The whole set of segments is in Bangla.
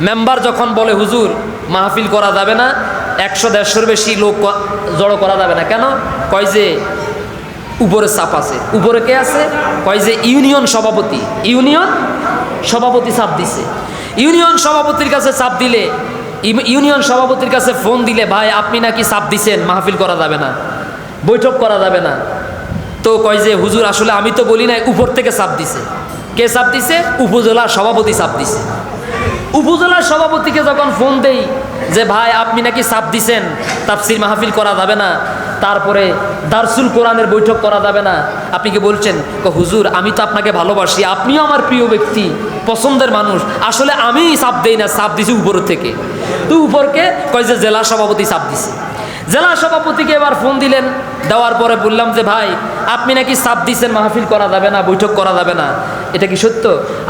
মেম্বার যখন বলে, হুজুর, মাহফিল করা যাবে না, একশো দেড়শোর বেশি লোক জড়ো করা যাবে না। কেন? কয় যে, উপরে চাপ আছে। উপরে কে আছে? কয় যে, ইউনিয়ন সভাপতি। ইউনিয়ন সভাপতি চাপ দিছে। ইউনিয়ন সভাপতির কাছে চাপ দিলে ইউনিয়ন সভাপতির কাছে ফোন দিলে, ভাই, আপনি নাকি চাপ দিছেন, মাহফিল করা যাবে না, বৈঠক করা যাবে না। তো কয় যে, হুজুর, আসলে আমি তো বলি নাই, উপর থেকে চাপ দিছে। কে চাপ দিছে? উপজেলার সভাপতি চাপ দিছে। উপজেলার সভাপতিকে যখন ফোন দেই যে, ভাই, আপনি নাকি সাপ দিছেন তাপসির মাহফিল করা যাবে না, তারপরে দারসুল কোরআনের বৈঠক করা যাবে না। আপনি কি বলছেন? হুজুর, আমি তো আপনাকে ভালোবাসি, আপনিও আমার প্রিয় ব্যক্তি, পছন্দের মানুষ, আসলে আমি চাপ দেই না চাপ দিছি উপর থেকে। তো উপরকে কয় যে, জেলা সভাপতি চাপ দিছে। জেলা সভাপতিকে এবার ফোন দিলেন। দেওয়ার পরে বললাম যে, ভাই, আপনি নাকি সাপ দিচ্ছেন মাহফিল করা যাবে না, বৈঠক করা যাবে না। এটা কি সত্য?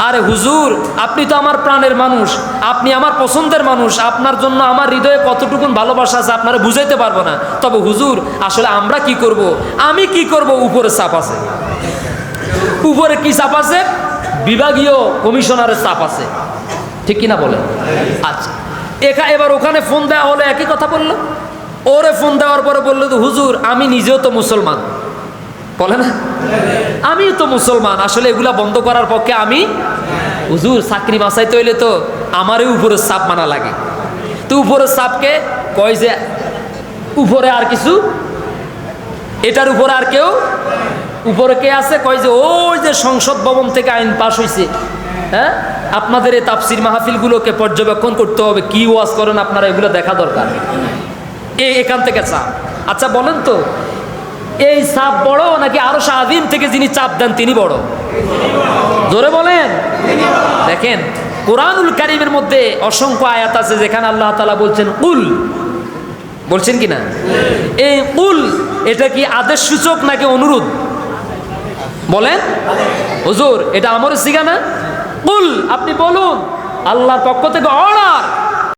আরে হুজুর, আপনি তো আমার প্রাণের মানুষ, আপনি আমার পছন্দের মানুষ, আপনার জন্য আমার হৃদয়ে কতটুকুন ভালোবাসা আছে আপনারা বুঝাইতে পারব না। তবে হুজুর, আসলে আমরা কি করব? আমি কি করব? উপরে চাপ আছে। উপরে কি চাপ আছে? বিভাগীয় কমিশনারের চাপ আছে। ঠিক কিনা বলে আচ্ছা। এখা, এবার ওখানে ফোন দেওয়া হলে, একই কথা বলল? ওরে ফোন দেওয়ার পরে বলল তো হুজুর, আমি নিজেও তো মুসলমান। বলে না? আমিও তো মুসলমান। আসলে এগুলা বন্ধ করার পক্ষে আমি হুজুর, চাকরি বাঁচাইতে হইলে তো আমারই উপরের সাপ মানা লাগে। তো উপরের সাপকে কয় যে, উপরে আর কিছু? এটার উপরে আর কেউ? উপরে কে আছে? কয় যে, ওই যে সংসদ ভবন থেকে আইন পাশ হয়েছে হ্যাঁ? আপনাদের এই তাফসির মাহফিলগুলোকে পর্যবেক্ষণ করতে হবে। কি ওয়াজ করেন আপনারা? এগুলো দেখা দরকার। এই এখান থেকে চাপ। আচ্ছা বলেন তো, এই চাপ বড় নাকি আরও স্বাধীন থেকে যিনি চাপ দেন তিনি বড়? জোরে বলেন। দেখেন, কোরআনুল কারিমের মধ্যে অসংখ্য আয়াত আছে যেখানে আল্লাহ তালা বলছেন উল বলছেন কি না এই উল এটা কি আদেশ সূচক নাকি অনুরোধ? বলেন। হুজুর, এটা আমার সিগা না? উল আপনি বলুন। আল্লাহর পক্ষ থেকে অর্ডার।